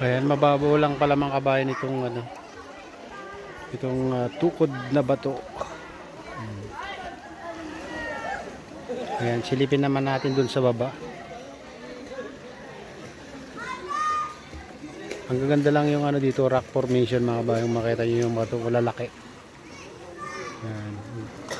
Ayan, mababaw lang pala mga kabayan itong ano, itong ah, tukod na bato. Hmm. Ayan, silipin naman natin dun sa baba. Ang gaganda lang yung ano dito, rock formation mga kabayan. Makita nyo yung bato, lalaki. Ayan.